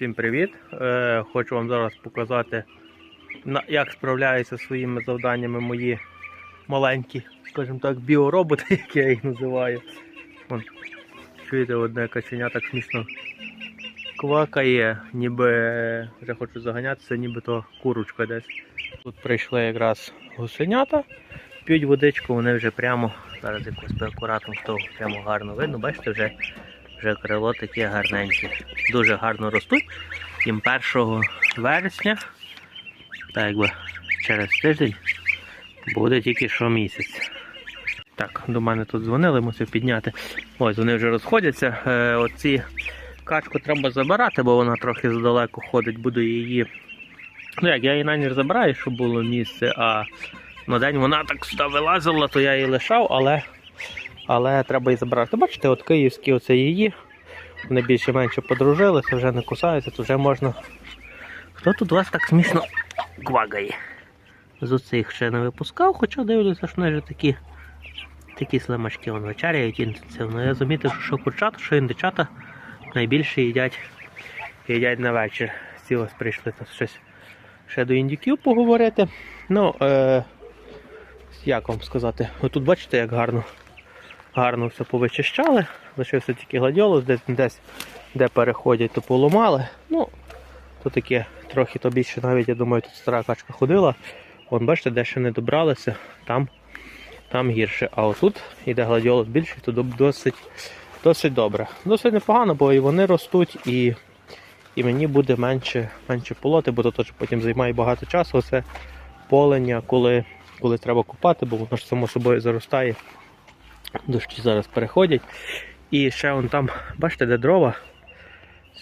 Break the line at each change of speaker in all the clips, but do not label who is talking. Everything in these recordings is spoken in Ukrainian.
Всім привіт! Е, хочу вам зараз показати, як справляються зі своїми завданнями мої маленькі, скажімо так, біороботи, як я їх називаю. Вон, чуєте, одне каченя так смішно квакає, ніби вже хочу заганятися, ніби то курочка десь. Тут прийшли якраз гусенята, п'ють водичку, вони вже прямо, зараз якось акуратно, то прямо гарно видно, бачите, вже вже крило таке гарненьке. Дуже гарно ростуть. Їм 1 вересня, так якби через тиждень, буде тільки що місяць. Так, до мене тут дзвонили, мусив підняти. Ось вони вже розходяться. Е, оці качку треба забирати, бо вона трохи здалеку ходить, буду її. Ну як, я її на ніч забираю, щоб було місце, а на день вона так сюди вилазила, то я її лишав, але але треба її забрати. Бачите, от київські оце її. Вони більше-менше подружилися, вже не кусаються, то вже можна. Хто тут вас так смішно квагає? З оцих ще не випускав, хоча дивлюся, що вони вже такі, такі слимачки вон вечеряють інтенсивно. Я замітив, що курчата, що індичата найбільше їдять, їдять на вечір. Ці ось прийшли тут щось ще до індюків поговорити. Ну, е, як вам сказати, отут бачите, як гарно гарно все повичищали. Лишився тільки гладіолус, десь, десь де переходять, то поламали. Ну, то таке трохи то більше навіть, я думаю, тут стара качка ходила. Вон, бачите, де ще не добралися, там, там гірше. А отут йде гладіолус більший, то досить, досить добре. Досить непогано, бо і вони ростуть, і, і мені буде менше, менше полоти, бо то потім займає багато часу. Оце полення, коли, коли треба купати, бо воно ж само собою заростає. Дощі зараз переходять. І ще вон там, бачите, де дрова.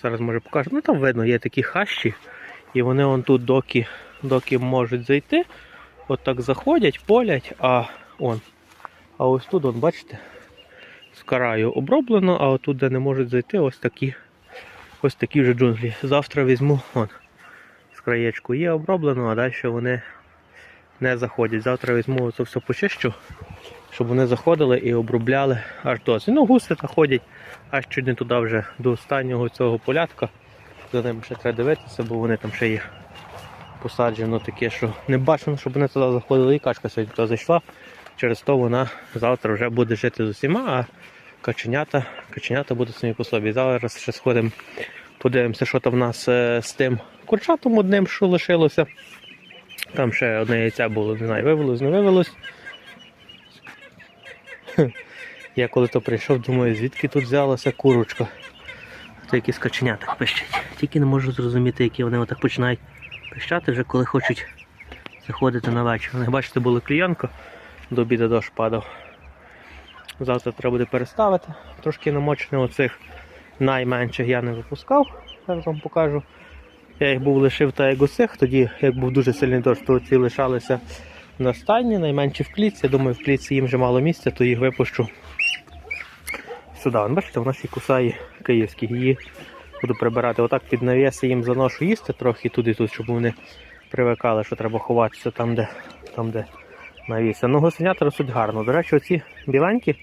Зараз може покажу. Ну там видно, є такі хащі. І вони вон тут доки, доки можуть зайти. От так заходять, полять, а он. А ось тут, вон, бачите, з караю оброблено, а отут, де не можуть зайти, ось такі ось такі вже джунглі. Завтра візьму вон, з краєчку є оброблено, а далі вони не заходять. Завтра візьму це все почищу щоб вони заходили і обробляли досі. Ну, гуси та ходять аж чуть не туди вже до останнього цього полятка. За ними ще треба дивитися, бо вони там ще є посаджено таке, що не бачено, щоб вони туди заходили. І качка сьогодні туди зайшла. Через то вона завтра вже буде жити з усіма, а каченята, каченята будуть самі по собі. Зараз ще сходимо, подивимося, що там в нас е, з тим курчатом одним, що лишилося. Там ще одне яйця було, не знаю, вивелось, не вивелось. Я коли то прийшов, думаю, звідки тут взялася курочка. То якісь каченята пищать. Тільки не можу зрозуміти, які вони отак починають пищати вже коли хочуть заходити на вечір. Не бачите, була клієнка, до обіду дощ падав. Завтра треба буде переставити. Трошки намочене оцих найменших я не випускав. Зараз вам покажу. Я їх був лишив та як усіх, тоді як був дуже сильний дощ, то ці лишалися на стайні, найменші в клітці. Я думаю, в клітці їм вже мало місця, то їх випущу сюди. Вон, Бачите, вона ще кусає київські. Її буду прибирати. Отак під навіси їм заношу їсти трохи туди тут, щоб вони привикали, що треба ховатися там, де, там, де навіси. Ну, гусенята ростуть гарно. До речі, оці біленькі,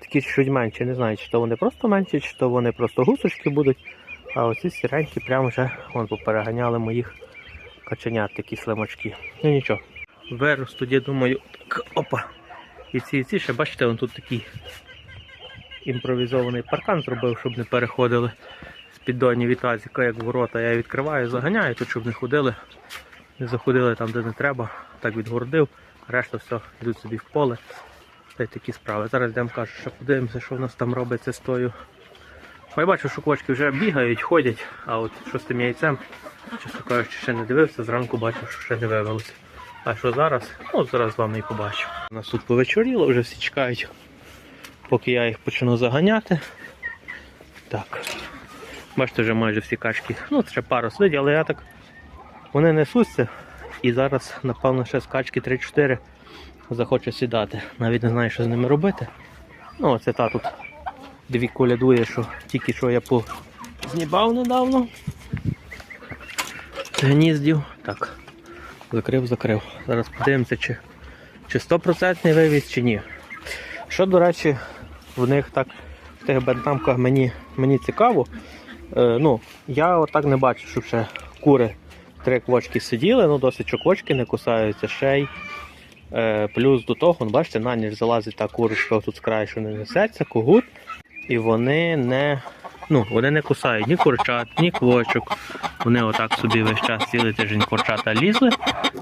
такі чуть менші. Не знаю, чи то вони просто менші, чи то вони просто гусочки будуть. А оці сіренькі прямо вже вон, попереганяли моїх каченят, такі слимачки. Ну нічого. Виростуть, я думаю, опа. І ці, і ці ще, бачите, вон тут такий імпровізований паркан зробив, щоб не переходили з піддонів від тазіка, як ворота. Я відкриваю, заганяю, тут, щоб не ходили, не заходили там, де не треба. Так відгородив, решта все, йдуть собі в поле. Та й такі справи. Зараз йдемо кажу, що подивимося, що в нас там робиться з тою. Я бачу, що квочки вже бігають, ходять, а от що з тим яйцем, чесно кажучи, ще не дивився, зранку бачив, що ще не вивелося. А що зараз? Ну, зараз з вами і побачу. У нас тут повечоріло, вже всі чекають, поки я їх почну заганяти. Так. Бачите, вже майже всі качки. Ну, ще пару сидять, але я так. Вони несуться. І зараз, напевно, ще з качки 3-4 захоче сідати. Навіть не знаю, що з ними робити. Ну, оце та тут дві колядує, що тільки що я познібав недавно. Гніздів. Так. Закрив, закрив. Зараз подивимося, чи, чи 100% вивіз, чи ні. Що, до речі, в них так в тих бентамках мені, мені цікаво. Е, ну, я отак не бачу, щоб ще кури три квочки сиділи, ну досить що не кусаються ще й. Е, плюс до того, ну, бачите, на ніж залазить та курочка тут з краю, що не несеться, когут, і вони не, ну, вони не кусають ні курчат, ні квочок. Вони отак собі весь час цілий тиждень курчата лізли.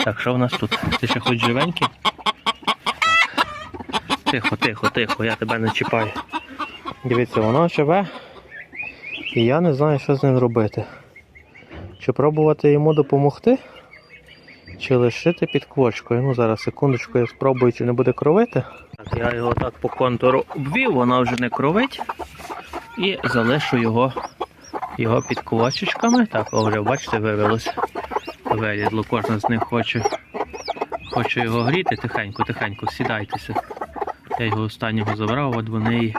Так, що в нас тут? Ти ще хоч живенький? Так. Тихо, тихо, тихо, я тебе не чіпаю. Дивіться, воно живе. І я не знаю, що з ним робити. Чи пробувати йому допомогти, чи лишити під квочкою. Ну, зараз секундочку, я спробую, чи не буде кровити. Так, я його так по контуру обвів, вона вже не кровить. І залишу його, його під квочечками. Так, о, вже бачите, вивелося. Вилізло, кожна з них хоче, хоче його гріти. Тихенько, тихенько, сідайтеся. Я його останнього забрав, от вони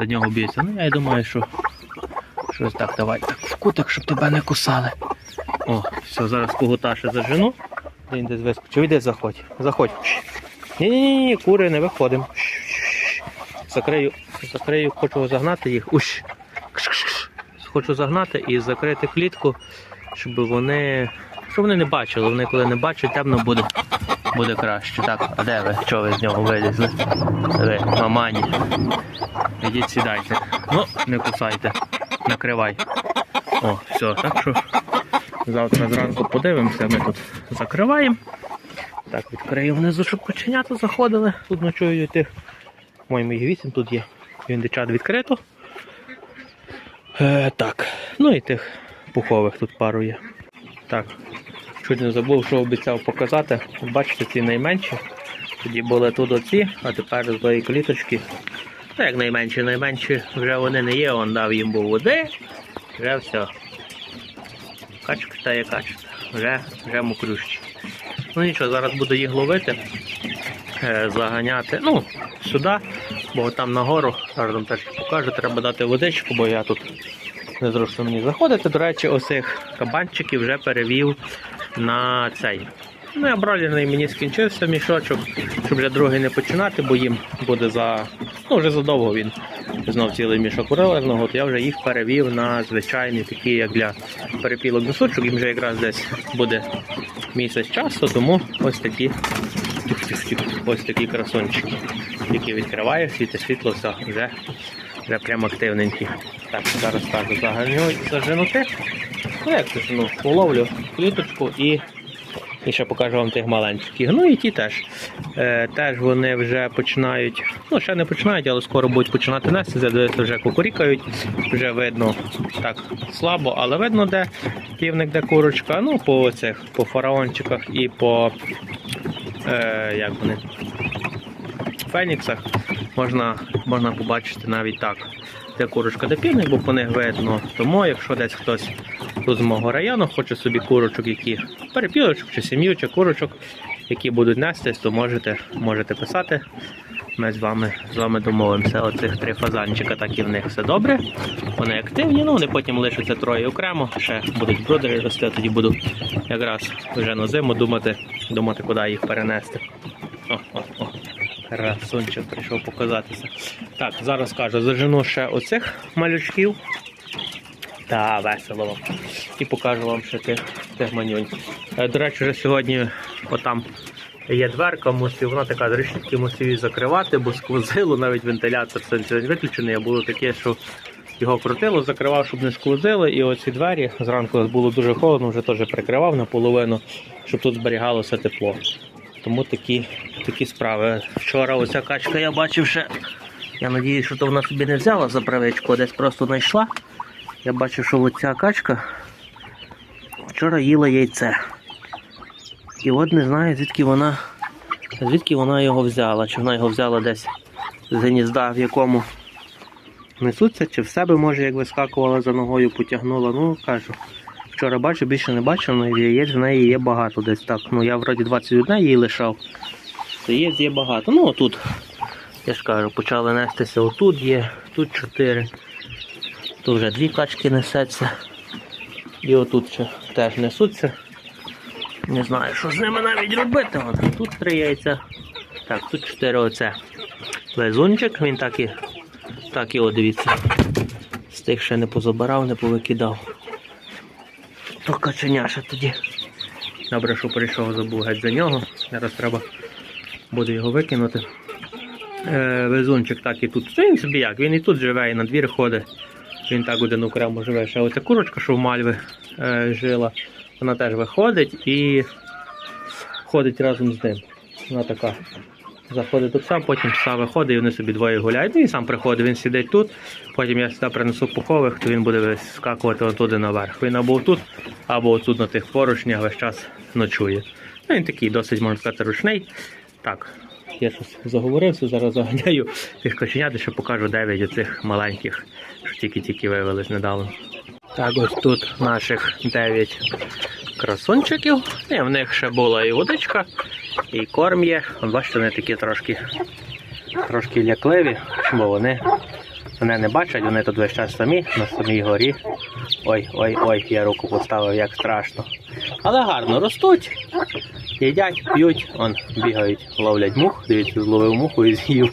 за нього б'ються. Ну, я думаю, що щось так, давай так в кутик, щоб тебе не кусали. О, все, зараз когута ще зажену. Він десь вискочив. Іди заходь. Заходь. Ні-ні, ні, кури не виходимо. Закрию, закрию, хочу загнати їх. Уш. Хочу загнати і закрити клітку, щоб вони. Щоб вони не бачили. Вони коли не бачать, темно буде. Буде краще. Так, а де ви? Чого ви з нього вилізли? Ви, мамані. Ідіть сідайте. Ну, не кусайте. Накривай. О, все, так що завтра зранку подивимося, ми тут закриваємо. Так, відкрию внизу, щоб коченята заходили. Тут ночують тих. По-моєму, їх вісім тут є. Він дичат відкрито. Е, так. Ну і тих пухових тут пару є. Так. Чуть не забув, що обіцяв показати. Бачите, ці найменші. Тоді були тут оці, а тепер з тої кліточки. Ну, як найменші, найменші вже вони не є, он дав їм був води, вже все. Качка та є качка, вже, вже мокрющі. Ну нічого, зараз буду їх ловити, е, заганяти. Ну, сюди, бо там нагору, зараз вам теж покажу, треба дати водичку, бо я тут незручно мені заходити. До речі, оцих кабанчиків вже перевів на цей. Ну, я бройлерний мені скінчився мішочок, щоб вже другий не починати, бо їм буде за. Ну, вже задовго він знов цілий мішок бройлерного, то я вже їх перевів на звичайні такі, як для перепілок мішочок. Їм вже якраз десь буде місяць часу, тому ось такі ось такі красунчики, які відкриваєш, світе світло, все, вже, вже прям активненькі. Так, зараз кажу, заганю, заженути. Ну, як це ну, уловлю кліточку і і ще покажу вам тих маленьких. Ну і ті теж. Е, теж вони вже починають, ну ще не починають, але скоро будуть починати нести. Дивіться, вже кукурікають. Вже видно так слабо, але видно, де півник, де курочка. Ну, по цих, по фараончиках і по е, як вони, феніксах можна, можна побачити навіть так. Де курочка, де півник, бо по них видно. Тому якщо десь хтось тут з мого району хоче собі курочок, які перепілочок чи сім'ю, чи курочок, які будуть нестись, то можете, можете писати. Ми з вами з вами домовимося. Оцих три фазанчика, так і в них все добре. Вони активні, ну вони потім лишаться троє окремо, ще будуть бродери рости, тоді буду якраз вже на зиму думати, думати, куди їх перенести. О, о. Красунчик прийшов показатися. Так, зараз кажу, зажену ще оцих малючків. Та, весело вам. І покажу вам ще тих, тих манюнь. Е, До речі, вже сьогодні отам є дверка, мусив, вона така решітки мусив її закривати, бо сквозило, навіть вентилятор сьогодні виключений, а було таке, що його крутило, закривав, щоб не сквозило. І оці двері зранку було дуже холодно, вже теж прикривав наполовину, щоб тут зберігалося тепло. Тому такі, такі справи. Вчора оця качка я бачив ще. Я надіюсь, що то вона собі не взяла за правичку, а десь просто знайшла. Я бачив, що оця качка вчора їла яйце. І от не знаю, звідки вона, звідки вона його взяла. Чи вона його взяла десь з гнізда, в якому несуться, чи в себе, може, як вискакувала за ногою, потягнула. Ну, кажу. Вчора бачу, більше не бачив, але яєць в неї є багато десь так. Ну я вроді 21 її лишав. То яєць є багато. Ну отут, я ж кажу, почали нестися. Отут є, тут 4. Тут вже дві качки несеться. І отут ще теж несуться. Не знаю, що з ними навіть робити. Тут три яйця. Так, тут чотири оце. Лизунчик, він так і, так і от дивіться. Стоїть. Тих ще не позабирав, не повикидав. То каченяша тоді. Добре, що прийшов, забув геть за нього. Зараз треба буде його викинути. Е, везунчик так і тут. Він собі як, він і тут живе, і на двір ходить. Він так один окремо живе. Ще оця курочка, що в Мальви е, жила, вона теж виходить і ходить разом з ним. Вона така. Заходить до пса, потім пса виходить, і вони собі двоє гуляють. Ну, Він сам приходить, він сидить тут. Потім я сюди принесу пухових, то він буде весь скакувати отуди наверх. Він або тут, або отут на тих поручнях весь час ночує. Ну, він такий досить, можна сказати, ручний. Так, я щось заговорився, зараз заганяю тих кошенят, ще покажу 9 оцих маленьких, що тільки-тільки вивелись недавно. Так, ось тут наших 9 красунчиків. І в них ще була і водичка, і корм є. От бачите, вони такі трошки, трошки лякливі, бо вони мене не бачать, вони тут весь час самі, на самій горі. Ой, ой, ой, я руку поставив, як страшно. Але гарно ростуть, їдять, п'ють, он бігають, ловлять мух, дивіться, зловив муху і з'їв.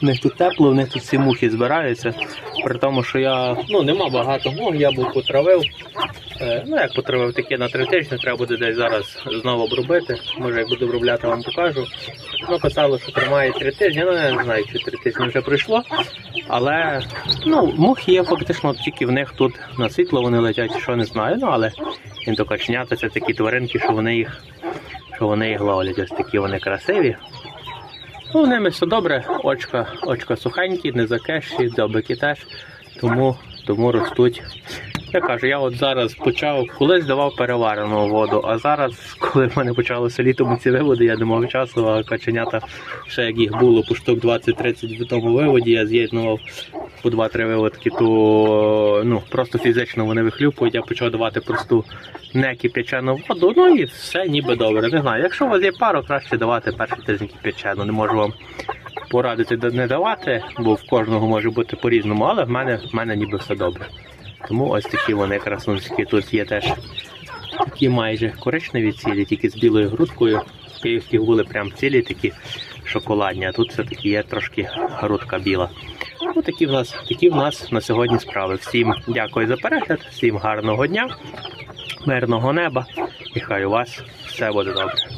В них тут тепло, в них тут всі мухи збираються. При тому, що я ну нема багато мух, я був потравив. Е, ну як потравив таке на три тижні, треба буде десь зараз знову обробити. Може, як буду обробляти, вам покажу. Ну, писало, що тримає три тижні. Ну я не знаю, чи три тижні вже пройшло. Але ну, мухи є фактично тільки в них тут на світло вони летять, що не знаю. Ну але індокаченята це такі тваринки, що вони їх, що вони їх ловлять. Ось такі вони красиві. Ну, в ними все добре, очка, очка сухенькі, не закеші, дзьобики теж. Тому, тому ростуть. Я кажу, я от зараз почав, колись давав переварену воду, а зараз, коли в мене почалося літом ці виводи, я не мав часу, а каченята, ще як їх було по штук 20-30 в тому виводі, я з'єднував по 2-3 виводки, то ну, просто фізично вони вихлюпують, я почав давати просту не кип'ячену воду, ну і все ніби добре. Не знаю, якщо у вас є пару, краще давати перший тиждень кип'ячену. Не можу вам порадити не давати, бо в кожного може бути по-різному, але в мене, в мене ніби все добре. Тому ось такі вони красунські. Тут є теж такі майже коричневі цілі, тільки з білою грудкою. Київські були прям цілі, такі шоколадні, а тут все-таки є трошки грудка біла. Ну, такі в нас, такі в нас на сьогодні справи. Всім дякую за перегляд, всім гарного дня, мирного неба і хай у вас все буде добре.